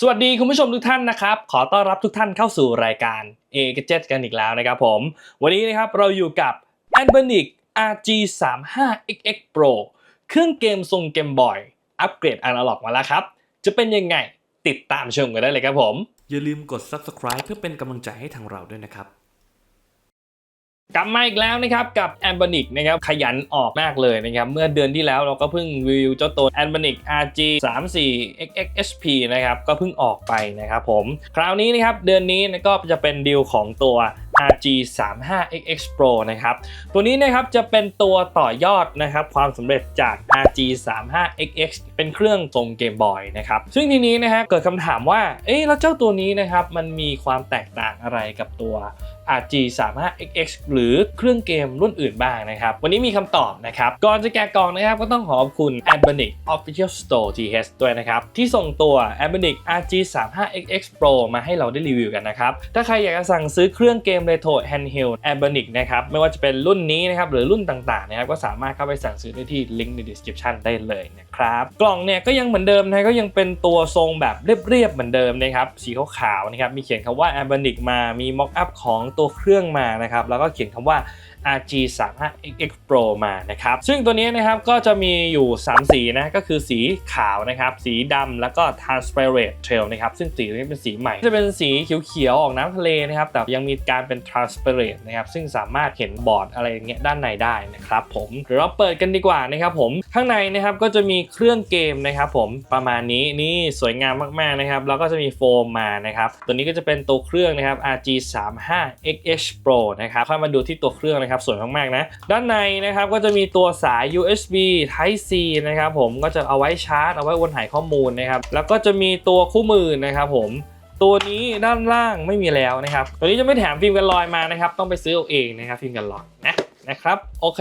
สวัสดีคุณผู้ชมทุกท่านนะครับ ขอต้อนรับทุกท่านเข้าสู่รายการ A g a d g e t กันอีกแล้วนะครับผม วันนี้นะครับเราอยู่กับ a n b e n i c RG 3 5 XX Pro เครื่องเกมทรงเกมบอย อัปเกรดอนาล็อกมาแล้วครับ จะเป็นยังไงติดตามชมกันได้เลยครับผม อย่าลืมกด subscribe เพื่อเป็นกำลังใจให้ทางเราด้วยนะครับ กลับมาอีกแล้วนะครับกับ a m b a n i c นะครับขยันออกมากเลยนะครับเมื่อเดือนที่แล้วเราก็เพิ่งรีวิวเจ้าตัว a m b a n i c RG 3 4 XXHP นะครับก็เพิ่งออกไปนะครับผมคราวนี้นะครับเดือนนี้ก็จะเป็นดีลของตัว RG 3 5 XX Pro นะครับตัวนี้นะครับจะเป็นตัวต่อยอดนะครับความสำเร็จจาก RG 3 5 XX เป็นเครื่องทรงเกมบอยนะครับซึ่งทีนี้นะฮะเกิดคำถามว่าเอ๊ะแล้วเจ้าตัวนี้นะครับมันมีความแตกต่างอะไรกับตัว RG 3 5 XX หรือเครื่องเกมรุ่นอื่นบ้างนะครับ วันนี้มีคำตอบนะครับ ก่อนจะแกะกล่องนะครับ ก็ต้องขอบคุณ a b a n i c Official Store TH ด้วยนะครับ ที่ส่งตัว a b a n i c RG 3 5 XX Pro มาให้เราได้รีวิวกันนะครับ ถ้าใครอยากจะสั่งซื้อเครื่องเกม Retro Handheld a b a n i c นะครับ ไม่ว่าจะเป็นรุ่นนี้นะครับหรือรุ่นต่างๆนะครับก็สามารถเข้าไปสั่งซื้อได้ที่ลิงก์ใน description ได้เลยนะครับกล่องเนี่ยก็ยังเหมือนเดิมนะก็ยังเป็นตัวทรงแบบเรียบๆเหมือนเดิมนะครับสีขาวๆนะครับมีเขียนคำว่า a b a n i c มามี mock up ของตัวเครื่องมานะครับแล้วก็เขียนคำว่า RG 3 5 XX Pro มานะครับ ซึ่งตัวนี้นะครับก็จะมีอยู่ 3 สีนะ ก็คือสีขาวนะครับ สีดำแล้วก็ transparent trail นะครับ ซึ่งสีนี้เป็นสีใหม่ จะเป็นสีเขียวๆ ออกน้ำทะเลนะครับ แต่ยังมีการเป็น transparent นะครับ ซึ่งสามารถเห็นบอร์ดอะไรอย่างเงี้ยด้านในได้นะครับผมเดี๋ยวเราเปิดกันดีกว่านะครับผม ข้างในนะครับก็จะมีเครื่องเกมนะครับผมประมาณนี้นี่สวยงามมากๆนะครับ แล้วก็จะมีโฟมมานะครับตัวนี้ก็จะเป็นตัวเครื่องนะครับ RG 3 5 XH Pro นะครับค่อยมาดูที่ตัวเครื่องนะครับสวยมากๆนะ ด้านในนะครับก็จะมีตัวสาย USB Type C นะครับผมก็จะเอาไว้ชาร์จ เอาไว้วนถ่ายข้อมูลนะครับแล้วก็จะมีตัวคู่มือนะครับผมตัวนี้ด้านล่างไม่มีแล้วนะครับ ตัวนี้จะไม่แถมฟิล์มกันรอยมานะครับ ต้องไปซื้อเอาเองนะครับฟิล์มกันรอยนะนะครับ โอเค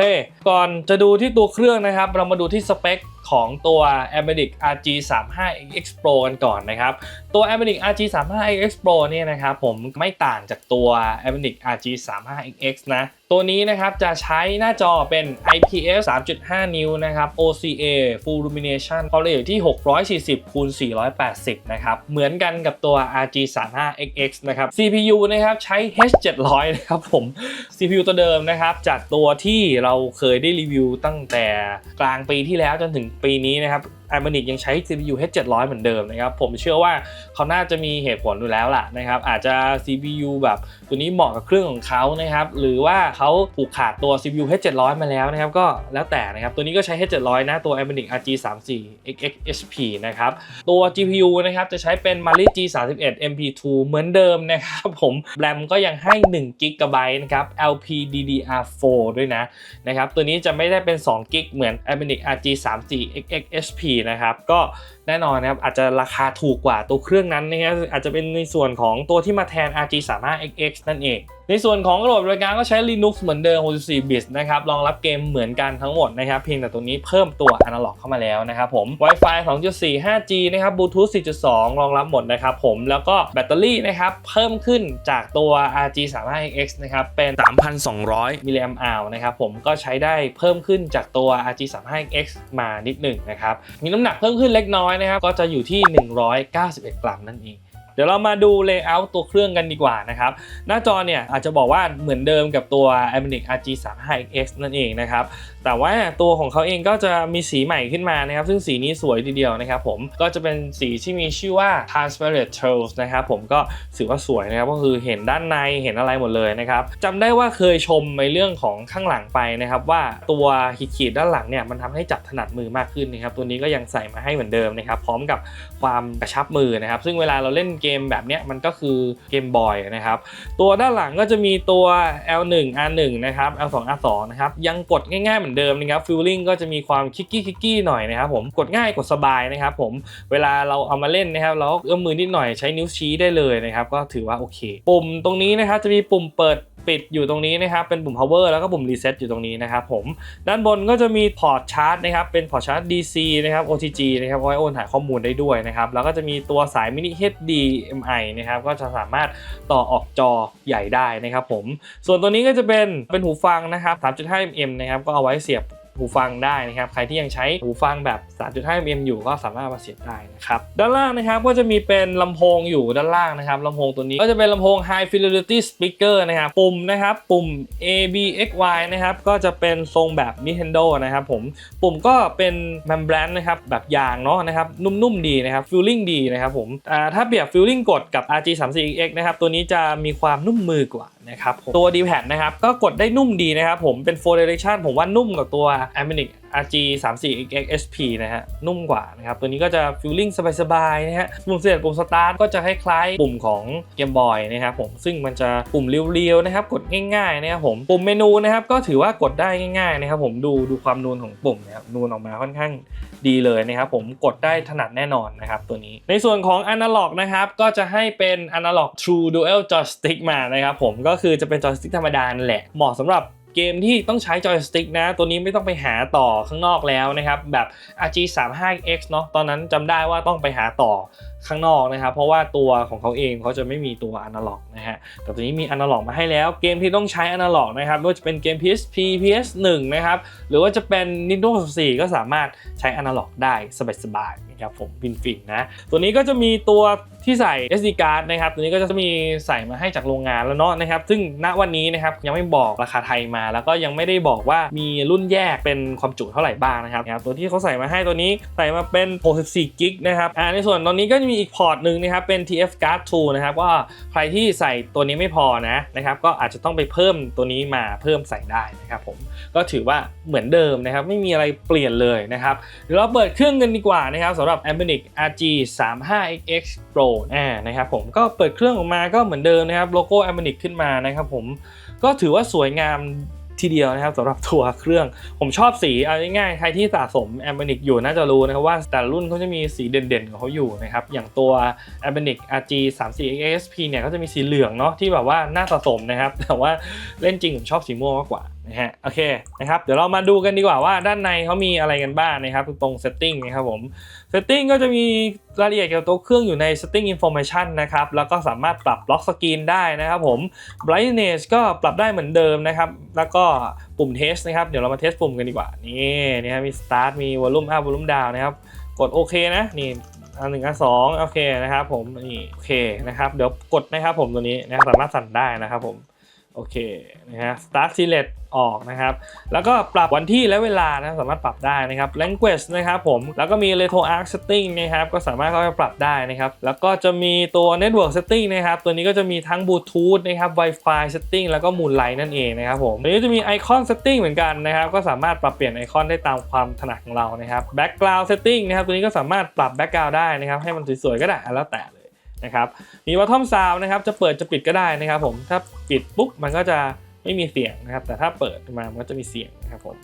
ก่อนจะดูที่ตัวเครื่องนะครับ เรามาดูที่สเปค ของตัว a m e d i c RG 3 5 X Pro กันก่อนนะครับ ตัว a m e d i c RG 3 5 X Pro เนี่ยนะครับผมไม่ต่างจากตัว a m e d i c RG 3 5 X นะตัวนี้นะครับจะใช้หน้าจอเป็น IPS 3.5 นิ้วนะครับ OCA Full Illumination ความละเอียดที่ 640คูณ480 นะครับ เหมือนกันกับตัว RG 3 5 XX นะครับ CPU นะครับใช้ H700 นะครับผม CPU ตัวเดิมนะครับจากตัวที่เราเคยได้รีวิวตั้งแต่กลางปีที่แล้วจนถึงปีนี้นะครับ a m a n i c ยังใช้ CPU H700 เหมือนเดิมนะครับ ผมเชื่อว่าเขาน่าจะมีเหตุผลอยู่แล้วล่ะนะครับ อาจจะ CPU แบบตัวนี้เหมาะกับเครื่องของเขานะครับ หรือว่าเขาผูกขาดตัว CPU H700 มาแล้วนะครับ ก็แล้วแต่นะครับ ตัวนี้ก็ใช้ H700 นะ ตัว a m a n i c RG 3 4 XXHP นะครับ ตัว GPU นะครับ จะใช้เป็น Mali G31 MP2 เหมือนเดิมนะครับผมแรมก็ยังให้1 g b นะครับ LPDDR4 ด้วยนะนะครับ ตัวนี้จะไม่ได้เป็น2 g b เหมือน a m a n i c RG 3 4 XXHP นะครับ ก็ แน่นอนนะครับอาจจะราคาถูกกว่าตัวเครื่องนั้นนะครับอาจจะเป็นในส่วนของตัวที่มาแทน RG 3 5 XX นั่นเอง ในส่วนของระบบรายการก็ใช้ Linux เหมือนเดิม 64 bit นะครับรองรับเกมเหมือนกันทั้งหมดนะครับเพียงแต่ตัวนี้เพิ่มตัว Analog เข้ามาแล้วนะครับผม Wi-Fi 2.4 5G นะครับ Bluetooth 4.2 รองรับหมดนะครับผมแล้วก็แบตเตอรี่นะครับเพิ่มขึ้นจากตัว RG 3 5 x นะครับเป็น 3,200 มิลลิแอมป์อนะครับผมก็ใช้ได้เพิ่มขึ้นจากตัว RG 3 5 x มานิดหนึ่งนะครับมีน้ำหนักเพิ่มขึ้นเล็กน้อยนะครับก็จะอยู่ที่ 191 กรัมนั่นเอง เดี๋ยวเรามาดูเลเยอร์ตัวเครื่องกันดีกว่านะครับ หน้าจอเนี่ยอาจจะบอกว่าเหมือนเดิมกับตัว a m a n i c RG 3 5 x นั่นเองนะครับ แต่ว่าตัวของเขาเองก็จะมีสีใหม่ขึ้นมานะครับ ซึ่งสีนี้สวยทีเดียวนะครับผม ก็จะเป็นสีที่มีชื่อว่า transparent trails นะครับผมก็ถือว่าสวยนะครับ ก็คือเห็นด้านในเห็นอะไรหมดเลยนะครับจำได้ว่าเคยชมในเรื่องของข้างหลังไปนะครับ ว่าตัวขีดๆด้านหลังเนี่ยมันทำให้จับถนัดมือมากขึ้นนะครับ ตัวนี้ก็ยังใส่มาให้เหมือนเดิมนะครับ พร้อมกับความกระชับมือนะครับ ซึ่งเวลาเราเล่นเกมแบบเนี้ยมันก็คือเกมบอยนะครับตัวด้านหลังก็จะมีตัว L1 R1 นะครับ L2 R2 นะครับยังกดง่ายๆเหมือนเดิมนะครับฟิลลิ่งก็จะมีความคิกกี้คิกกี้หน่อยนะครับผมกดง่ายกดสบายนะครับผมเวลาเราเอามาเล่นนะครับเราก็เอื้อมมือนิดหน่อยใช้นิ้วชี้ได้เลยนะครับก็ถือว่าโอเค ปุ่มตรงนี้นะครับจะมีปุ่มเปิดปิดอยู่ตรงนี้นะครับเป็นปุ่ม power แล้วก็ปุ่ม reset อยู่ตรงนี้นะครับผมด้านบนก็จะมีพอร์ตชาร์จนะครับเป็นพอร์ตชาร์จ DC นะครับ OTG นะครับเอาไว้โอนถ่ายข้อมูลได้ด้วยนะครับแล้วก็จะมีตัวสาย mini HDMI นะครับก็จะสามารถต่อออกจอใหญ่ได้นะครับผมส่วนตัวนี้ก็จะเป็นเป็นหูฟังนะครับ 3.5 mm นะครับก็เอาไว้เสียบ หูฟังได้นะครับใครที่ยังใช้หูฟังแบบ 3.5 mm อยู่ก็สามารถมาเสียบได้นะครับด้านล่างนะครับก็จะมีเป็นลำโพงอยู่ด้านล่างนะครับลำโพงตัวนี้ก็จะเป็นลำโพง High Fidelity Speaker นะครับปุ่มนะครับปุ่ม A B X Y นะครับก็จะเป็นทรงแบบ Nintendo นะครับผมปุ่มก็เป็น membrane นะครับแบบยางเนาะนะครับนุ่มๆดีนะครับ feeling ดีนะครับผมถ้าเปรียบ feeling กดกับ RG 3 4 X นะครับตัวนี้จะมีความนุ่มมือกว่า นะครับตัว D pad นะครับก็กดได้นุ่มดีนะครับผมเป็น 4 direction ผมว่านุ่มกว่าตัว Aminic RG 3 4 X SP นะฮะนุ่มกว่านะครับ ตัวนี้ก็จะ feeling สบายๆนะฮะปุ่มเสียบปุ่ม start ก็จะคล้ายๆปุ่มของ Game Boy นะครับผมซึ่งมันจะปุ่มเรียวๆนะครับกดง่ายๆนะครับผมปุ่มเมนูนะครับก็ถือว่ากดได้ง่ายๆนะครับผมดูดูความนูนของปุ่มนะครับนูนออกมาค่อนข้างดีเลยนะครับผมกดได้ถนัดแน่นอนนะครับตัวนี้ ในส่วนของ Analog นะครับก็จะให้เป็น Analog True Dual Joystick มานะครับผมก็คือจะเป็นจอยสติ๊กธรรมดานแหละเหมาะสำหรับ เกมที่ต้องใช้จอยสติ๊กนะ ตัวนี้ไม่ต้องไปหาต่อข้างนอกแล้วนะครับ แบบ RG 3 5 X เนาะตอนนั้นจำได้ว่าต้องไปหาต่อข้างนอกนะครับ เพราะว่าตัวของเขาเองเขาจะไม่มีตัวอนาล็อกนะฮะแต่ตัวนี้มีอนาล็อกมาให้แล้ว เกมที่ต้องใช้อนาล็อกนะครับไม่ว่าจะเป็นเกม PSP PS1 นะครับหรือว่าจะเป็น Nintendo 64 ก็สามารถใช้อนาล็อกได้สบายๆนะครับผมฟินๆนะตัวนี้ก็จะมีตัวที่ใส่ SD card นะครับ ตัวนี้ก็จะมีใส่มาให้จากโรงงานแล้วเนาะนะครับ ซึ่งณวันนี้นะครับยังไม่บอกราคาไทยมา แล้วก็ยังไม่ได้บอกว่ามีรุ่นแยกเป็นความจุเท่าไหร่บ้างนะครับ ตัวที่เขาใส่มาให้ตัวนี้ใส่มาเป็น64กิกนะครับอ่าในส่วนตอนนี้ก็จะมีอีกพอร์ตหนึ่งนะครับเป็น TF Card 2นะครับว่าใครที่ใส่ตัวนี้ไม่พอนะนะครับก็อาจจะต้องไปเพิ่มตัวนี้มาเพิ่มใส่ได้นะครับผมก็ถือว่าเหมือนเดิมนะครับไม่มีอะไรเปลี่ยนเลยนะครับเดี๋ยวเราเปิดเครื่องกันดีกว่านะครับสำหรับ Ambilic RG 3 5 XX Pro นะครับผมก็เปิดเครื่องออกมาก็เหมือนเดิมนะครับโลโก้ Ambilic ขึ้นมานะครับผมก็ถือว่าสวยงาม ทีเดียวนะครับสำหรับตัวเครื่อง ผมชอบสีเอาง่ายๆใครที่สะสมแอมเบนิกอยู่น่าจะรู้นะครับว่าแต่รุ่นเขาจะมีสีเด่นๆของเขาอยู่นะครับอย่างตัว a m b i n i c RG 3 4 ASP เนี่ยก็จะมีสีเหลืองเนาะที่แบบว่าน่าสะสมนะครับ แต่ว่าเล่นจริงผมชอบสีม่วงมากกว่า นะฮะโอเคนะครับเดี๋ยวเรามาดูกันดีกว่าว่าด้านในเขามีอะไรกันบ้างนะครับตรง setting นะครับผม setting ก็จะมีรายละเอียดเกี่ยวกับตัวเครื่องอยู่ใน setting information นะครับแล้วก็สามารถปรับล็อกสกรีนได้นะครับผม brightness ก็ปรับได้เหมือนเดิมนะครับแล้วก็ปุ่ม test นะครับเดี๋ยวเรามาเทสปุ่มกันดีกว่านี่นี่ครับมี start มี volume up volume down นะครับกดโอเคนะนี่อันหนึ่งอันสองโอเคนะครับผมนี่โอเคนะครับเดี๋ยวกดนะครับผมตัวนี้นะครับสามารถสั่นได้นะครับผม โอเคนะฮะ start select ออกนะครับ แล้วก็ปรับวันที่และเวลานะสามารถปรับได้นะครับ language นะครับผม แล้วก็มี retro arc setting นะครับ ก็สามารถเข้าไปปรับได้นะครับ แล้วก็จะมีตัว network setting นะครับ ตัวนี้ก็จะมีทั้ง bluetooth นะครับ wifi setting แล้วก็ moonlight นั่นเองนะครับผมตัวนี้จะมี icon setting เหมือนกันนะครับ ก็สามารถปรับเปลี่ยนไอคอนได้ตามความถนัดของเรานะครับ background setting นะครับ ตัวนี้ก็สามารถปรับ background ได้นะครับ ให้มันสวยๆก็ได้แล้วแต่เล นะครับมีวัตทอมซาวนะครับจะเปิดจะปิดก็ได้นะครับผมถ้าปิดปุ๊บมันก็จะไม่มีเสียงนะครับแต่ถ้าเปิดมามันก็จะมีเสียงนะครับผม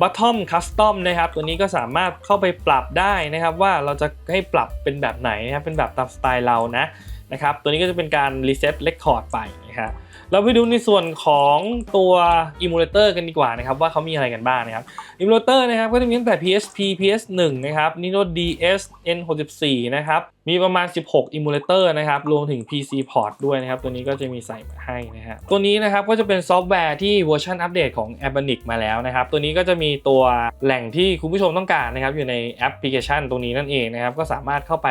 บัตทอมคัสตอมนะครับตัวนี้ก็สามารถเข้าไปปรับได้นะครับ ว่าเราจะให้ปรับเป็นแบบไหนนะครับเป็นแบบตามสไตล์เรานะนะครับตัวนี้ก็จะเป็นการรีเซ็ตเรคคอร์ดไปนะครับ เราไปดูในส่วนของตัวอิมูเลเตอร์กันดีกว่านะครับว่าเขามีอะไรกันบ้างนะครับอิมูเลเตอร์นะครับก็จะมีตั้งแต่ PSP PS1 นะครับ Nintendo DS N64 นะครับมีประมาณ 16 อิมูเลเตอร์นะครับรวมถึง PC Port ด้วยนะครับตัวนี้ก็จะมีใส่มาให้นะฮะตัวนี้นะครับก็จะเป็นซอฟต์แวร์ที่เวอร์ชันอัปเดตของ a b a n i c มาแล้วนะครับตัวนี้ก็จะมีตัวแหล่งที่คุณผู้ชมต้องการนะครับอยู่ในแอปพลิเคชันตรงนี้นั่นเองนะครับก็สามารถเข้าไป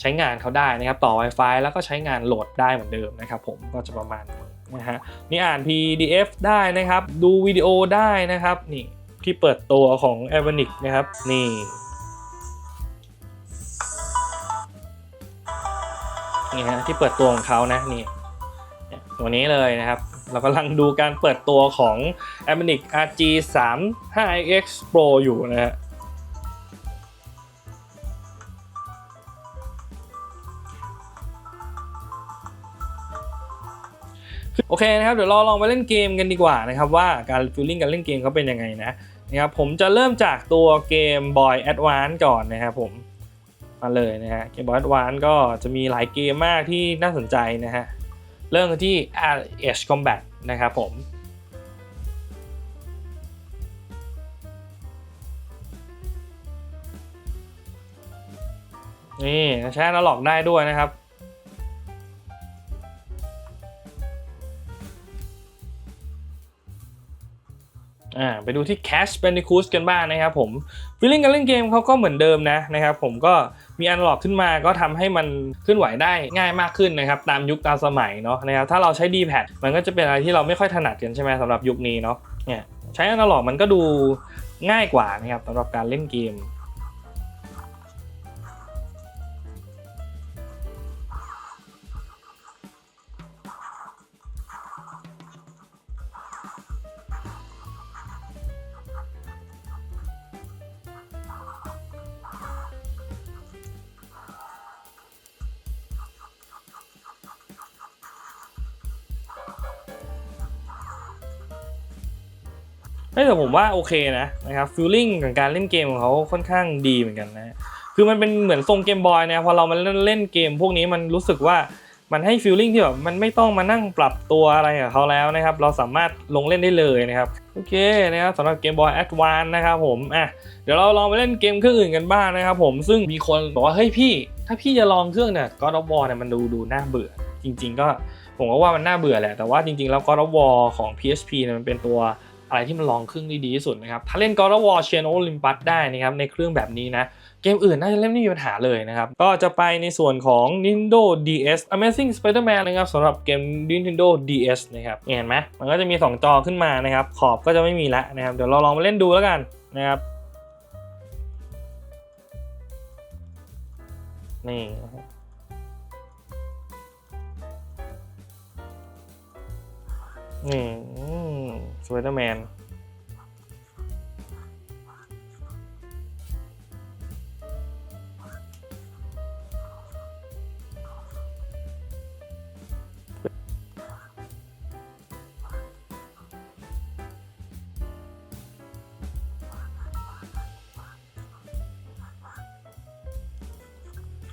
ใช้งานเขาได้นะครับต่อ Wi-Fi แล้วก็ใช้งานโหลดได้เหมือนเดิมนะครับผมก็จะประมาณนี้ นะฮะนี่อ่าน PDF ได้นะครับ ดูวิดีโอได้นะครับ นี่ที่เปิดตัวของ a v a n i c นะครับ นี่นี่ฮะที่เปิดตัวของเขานะนี่เนี่ยตัวนี้เลยนะครับ เรากำลังดูการเปิดตัวของ a v a n i c RG 3 5X Pro อยู่นะฮะ โอเคนะครับเดี๋ยวเราลองไปเล่นเกมกันดีกว่านะครับว่าการฟิลลิ่งการเล่นเกมเขาเป็นยังไงนะนะครับผมจะเริ่มจากตัวเกม Boy Advance ก่อนนะครับผมมาเลยนะฮะเกม Boy Advance ก็จะมีหลายเกมมากที่น่าสนใจนะฮะเริ่มที่ RH Combat นะครับผมนี่ใช้นาล็อกได้ด้วยนะครับ อ่าไปดูที่ Cash Bandicoot กันบ้างนะครับผมฟีลลิ่งการเล่นเกมเขาก็เหมือนเดิมนะนะครับผมก็มีอันล็อกขึ้นมาก็ทำให้มันเคลื่อนไหวได้ง่ายมากขึ้นนะครับตามยุคตามสมัยเนาะนะครับถ้าเราใช้ D-pad มันก็จะเป็นอะไรที่เราไม่ค่อยถนัดกันใช่ไหมสำหรับยุคนี้เนาะเนี่ยใช้อันล็อกมันก็ดูง่ายกว่านะครับสำหรับการเล่นเกม ฮ้ยแต่ผมว่าโอเคนะนะครับฟีลลิ่งของการเล่นเกมของเขาค่อนข้างดีเหมือนกันนะคือมันเป็นเหมือนทรงเกมบอยนะพอเรามาเล่นเล่นเกมพวกนี้มันรู้สึกว่ามันให้ฟีลลิ่งที่แบบมันไม่ต้องมานั่งปรับตัวอะไรกับเขาแล้วนะครับ เราสามารถลงเล่นได้เลยนะครับ โอเคนะครับสำหรับเกมบอยแอดวานนะครับผมอะเดี๋ยวเราลองไปเล่นเกมเครื่องอื่นกันบ้างนะครับผมซึ่งมีคนบอกว่าเฮ้ยพี่ ถ้าพี่จะลองเครื่องเนี่ยก็ of War เนี่ยมันดูดูน่าเบื่อ จริง ๆ ก็ผมก็ว่ามันน่าเบื่อแหละแต่ว่าจริงๆแล้ว God of War ของ PSP เนี่ยมันเป็นตัว อะไรที่มันลองเครื่องดีที่สุดนะครับ ถ้าเล่น God of War Chain of Olympus ได้นะครับในเครื่องแบบนี้นะ เกมอื่นน่าจะเล่นไม่มีปัญหาเลยนะครับ ก็จะไปในส่วนของ Nintendo DS Amazing Spider-Man นะครับสำหรับเกม Nintendo DS นะครับเห็นไหมมันก็จะมี 2 จอขึ้นมานะครับ ขอบก็จะไม่มีละนะครับ เดี๋ยวเราลองมาเล่นดูแล้วกันนะครับนี่นี่ ไปเดอร์แมน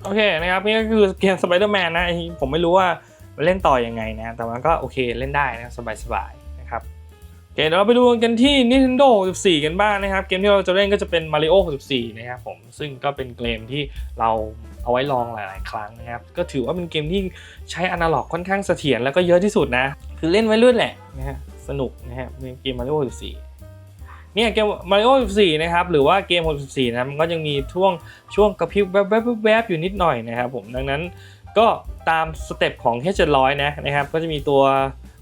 โอเคนะครับนี่ก็คือเกม Spider-Man นะผมไม่รู้ว่าเล่นต่อยังไงนะ แต่มันก็โอเคเล่นได้นะสบาย เคเดี๋ยวเราไปดูกันที่ Nintendo 64 กันบ้างนะครับ เกมที่เราจะเล่นก็จะเป็น Mario 64 นะครับผม ซึ่งก็เป็นเกมที่เราเอาไว้ลองหลาย ๆ ครั้งนะครับ ก็ถือว่าเป็นเกมที่ใช้อนาล็อกค่อนข้างเสถียรแล้วก็เยอะที่สุดนะ คือเล่นไว้เรื่อยแหละนะฮะ สนุกนะฮะเกม Mario 64 เนี่ยเกม Mario 64 นะครับ หรือว่าเกม 64 นะ มันก็ยังมีช่วงช่วงกระพริบแวบๆแวบๆอยู่นิดหน่อยนะครับผม ดังนั้นก็ตามสเต็ปของ H700 นะนะครับ ก็จะมีตัว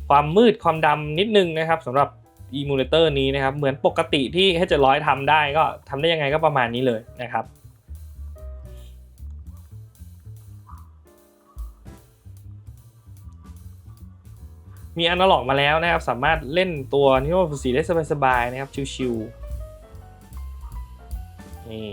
ความมืดความดำนิดนึงนะครับสำหรับ อีมูเลเตอร์นี้นะครับ เหมือนปกติที่ H700 ทำได้ก็ทำได้ยังไงก็ประมาณนี้เลยนะครับมีอนาล็อกมาแล้วนะครับ สามารถเล่นตัวนิโอสีได้สบายๆนะครับ ชิวๆนี่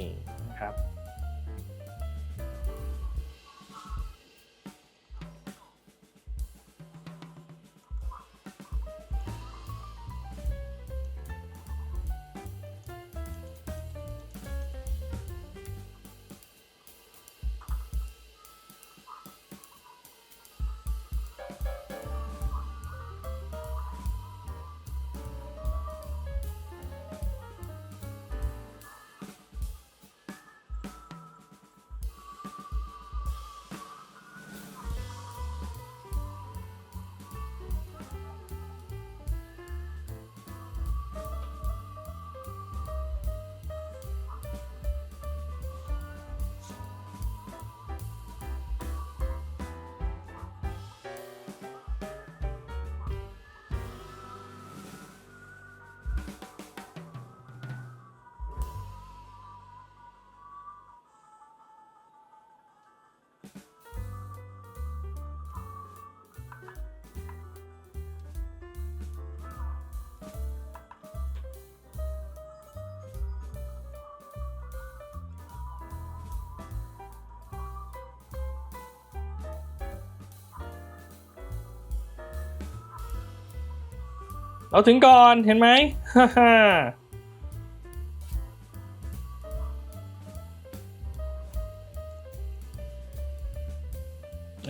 เราถึงก่อนเห็นไหมฮ่าฮ่า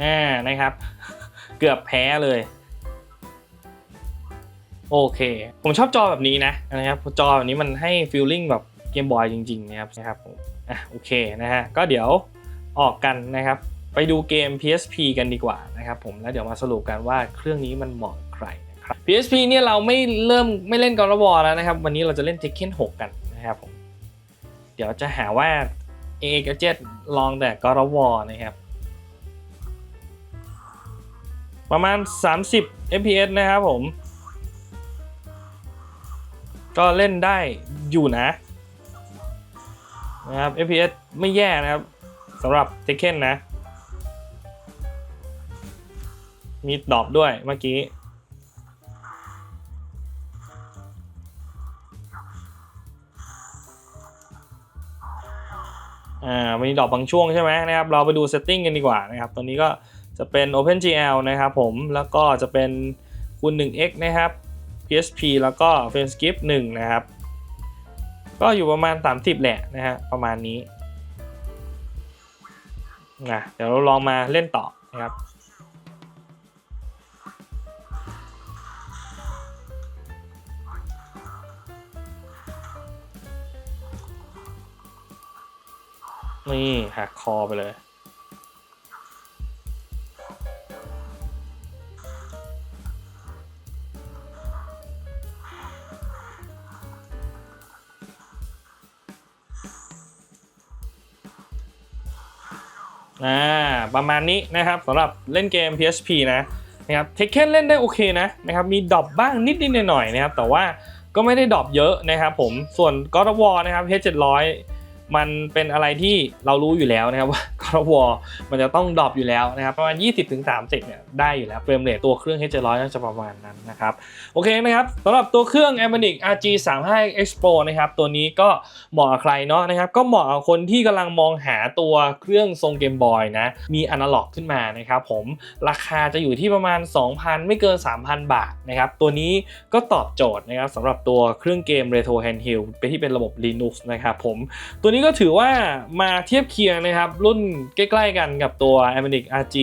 อ่านะครับ เกือบแพ้เลย โอเค ผมชอบจอแบบนี้นะนะครับจอแบบนี้มันให้ฟีลลิ่งแบบเกมบอยจริงๆนะครับนะครับอะโอเคนะฮะก็เดี๋ยวออกกันนะครับ ไปดูเกม PSP กันดีกว่านะครับผมแล้วเดี๋ยวมาสรุปกันว่าเครื่องนี้มันเหมาะใคร PSP เนี่ยเราไม่เริ่มไม่เล่น God of War แล้วนะครับ วันนี้เราจะเล่น Tekken 6กันนะครับผม เดี๋ยวจะหาว่า A กับเจ็ดลองแต่ God of War นะครับ ประมาณ 30 fps นะครับผม ก็เล่นได้อยู่นะนะครับ fps ไม่แย่นะครับสำหรับ Tekken นะ มีดรอปด้วยเมื่อกี้ อ่ามีดรอปบางช่วงใช่ไหมนะครับ เราไปดูเซตติ้งกันดีกว่านะครับ ตอนนี้ก็จะเป็น OpenGL นะครับผม แล้วก็จะเป็นคูณ 1x นะครับ PSP แล้วก็ f r a m e s c r i p 1นะครับ ก็อยู่ประมาณ 30 แหละนะฮะ ประมาณนี้นะเดี๋ยวเราลองมาเล่นต่อนะครับ นี่หักคอไปเลยอ่าประมาณนี้นะครับสำหรับเล่นเกม PSP นะนะครับเทคเ e นเล่นได้โอเคนะนะครับมีดรอปบ้างนิดนิดหน่อยๆนะครับแต่ว่าก็ไม่ได้ดรอปเยอะนะครับผมส่วน God of War นะครับ H700 มันเป็นอะไรที่เรารู้อยู่แล้วนะครับว่า of War มันจะต้องดรอปอยู่แล้วนะครับประมาณ 20-30เนี่ยได้อยู่แล้วเฟรมเรทตัวเครื่อง H700 น่าจะประมาณนั้นนะครับโอเคนะครับสำหรับตัวเครื่อง a m a n i c RG 3 5 X Pro นะครับตัวนี้ก็เหมาะกับใครเนาะนะครับก็เหมาะกับคนที่กำลังมองหาตัวเครื่องทรงเกมบอยนะมีอนาล็อกขึ้นมานะครับผมราคาจะอยู่ที่ประมาณ 2,000 ไม่เกิน 3,000 บาทนะครับตัวนี้ก็ตอบโจทย์นะครับสำหรับตัวเครื่องเกม Retro Handheld เป็นที่เป็นระบบ Linux นะครับผมตัวนี้ก็ถือว่ามาเทียบเคียงนะครับรุ่นใกล้ๆกันกับตัว a m a n i c RG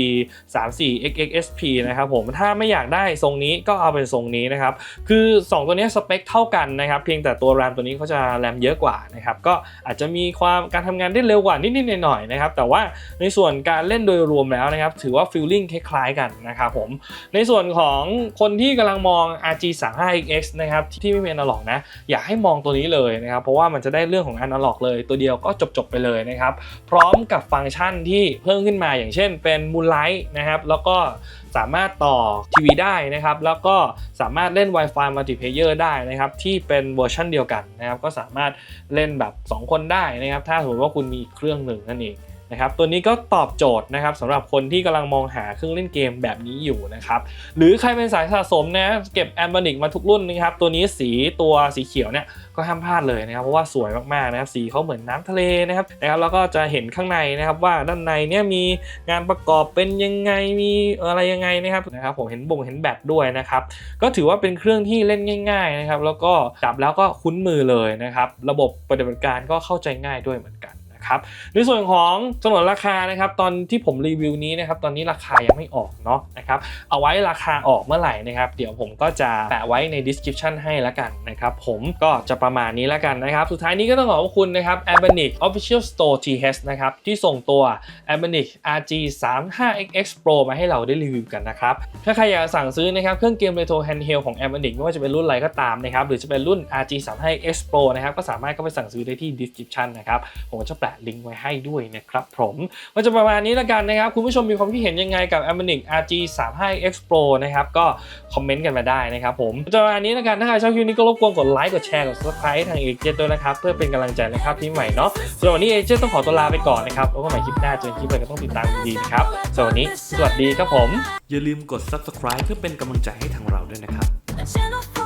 34 XXSP นะครับผมถ้าไม่อยากได้ทรงนี้ก็เอาเป็นทรงนี้นะครับ คือ 2 ตัวนี้สเปคเท่ากันนะครับเพียงแต่ตัว RAM ตัวนี้เขาจะแรมเยอะกว่านะครับก็อาจจะมีความการทำงานได้เร็วกว่านิดๆหน่อยๆนะครับแต่ว่าในส่วนการเล่นโดยรวมแล้วนะครับถือว่าฟีลลิ่งคล้ายๆกันนะครับผมในส่วนของคนที่กำลังมอง RG 3 5 x นะครับที่ไม่มีอนาล็อกนะอยากให้มองตัวนี้เลยนะครับเพราะว่ามันจะได้เรื่องของอนาล็อกเลย ตัวเดียวก็จบๆไปเลยนะครับพร้อมกับฟังก์ชันที่เพิ่มขึ้นมาอย่างเช่นเป็นมูลไลท์นะครับแล้วก็สามารถต่อทีวีได้นะครับ แล้วก็สามารถเล่น Wi-Fi Multiplayer ได้นะครับ ที่เป็นเวอร์ชันเดียวกันนะครับ ก็สามารถเล่นแบบ 2 คนได้นะครับ ถ้าสมมติว่าคุณมีเครื่องหนึ่งนั่นเอง นะครับตัวนี้ก็ตอบโจทย์นะครับสำหรับคนที่กำลังมองหาเครื่องเล่นเกมแบบนี้อยู่นะครับหรือใครเป็นสายสะสมนะเก็บแอมบานิกมาทุกรุ่นนะครับตัวนี้สีตัวสีเขียวเนี่ยก็ห้ามพลาดเลยนะครับเพราะว่าสวยมากๆนะครับสีเขาเหมือนน้ำทะเลนะครับนะครับแล้วก็จะเห็นข้างในนะครับว่าด้านในเนี่ยมีงานประกอบเป็นยังไงมีอะไรยังไงนะครับนะครับผมเห็นบ่งเห็นแบตด้วยนะครับก็ถือว่าเป็นเครื่องที่เล่นง่าย ๆนะครับ แล้วก็จับแล้วก็คุ้นมือเลยนะครับระบบปฏิบัติการก็เข้าใจง่ายด้วยเหมือนกัน นะครับในส่วนของสนนราคานะครับตอนที่ผมรีวิวนี้นะครับตอนนี้ราคายังไม่ออกเนาะนะครับเอาไว้ราคาออกเมื่อไหร่นะครับเดี๋ยวผมก็จะแปะไว้ใน description ให้ล้วกันนะครับผมก็จะประมาณนี้ล้วกันนะครับสุดท้ายนี้ก็ต้องขอบคุณนะครับ a b a n i c Official Store TH นะครับที่ส่งตัว a b a n i c RG 3 5 XX Pro มาให้เราได้รีวิวกันนะครับถ้าใครอยากสั่งซื้อนะครับเครื่องเกม Retro Handheld ของ a b a n i c ไม่ว่าจะเป็นรุ่นอะไรก็ตามนะครับหรือจะเป็นรุ่น RG 3 5 X Pro นะครับก็สามารถเข้าไปสั่งซื้อได้ที่ description นะครับผมจะแปะลิงก์ไว้ให้ด้วยนะครับผมก็จะประมาณนี้แล้วกันนะครับ คุณผู้ชมมีความคิดเห็นยังไงกับ a m a n i c RG 3 5 X Pro นะครับ ก็คอมเมนต์กันมาได้นะครับผมจะประมาณนี้แล้วกันถ้าใครชอบคลิปนี้ก็รบกวนกดไลค์กดแชร์กด subscribe ทางเอเจนด้วยนะครับ เพื่อเป็นกำลังใจในครับที่ใหม่เนาะส่วนวันนี้เอเจนต้องขอตัวลาไปก่อนนะครับแล้วก็ใหม่คลิปหน้าเจอกันคลิปใหม่ก็ต้องติดตามดีๆนะครับสำหรับวันนี้สวัสดีครับผม อย่าลืมกด subscribe เพื่อเป็นกำลังใจให้ทางเราด้วยนะครับ channel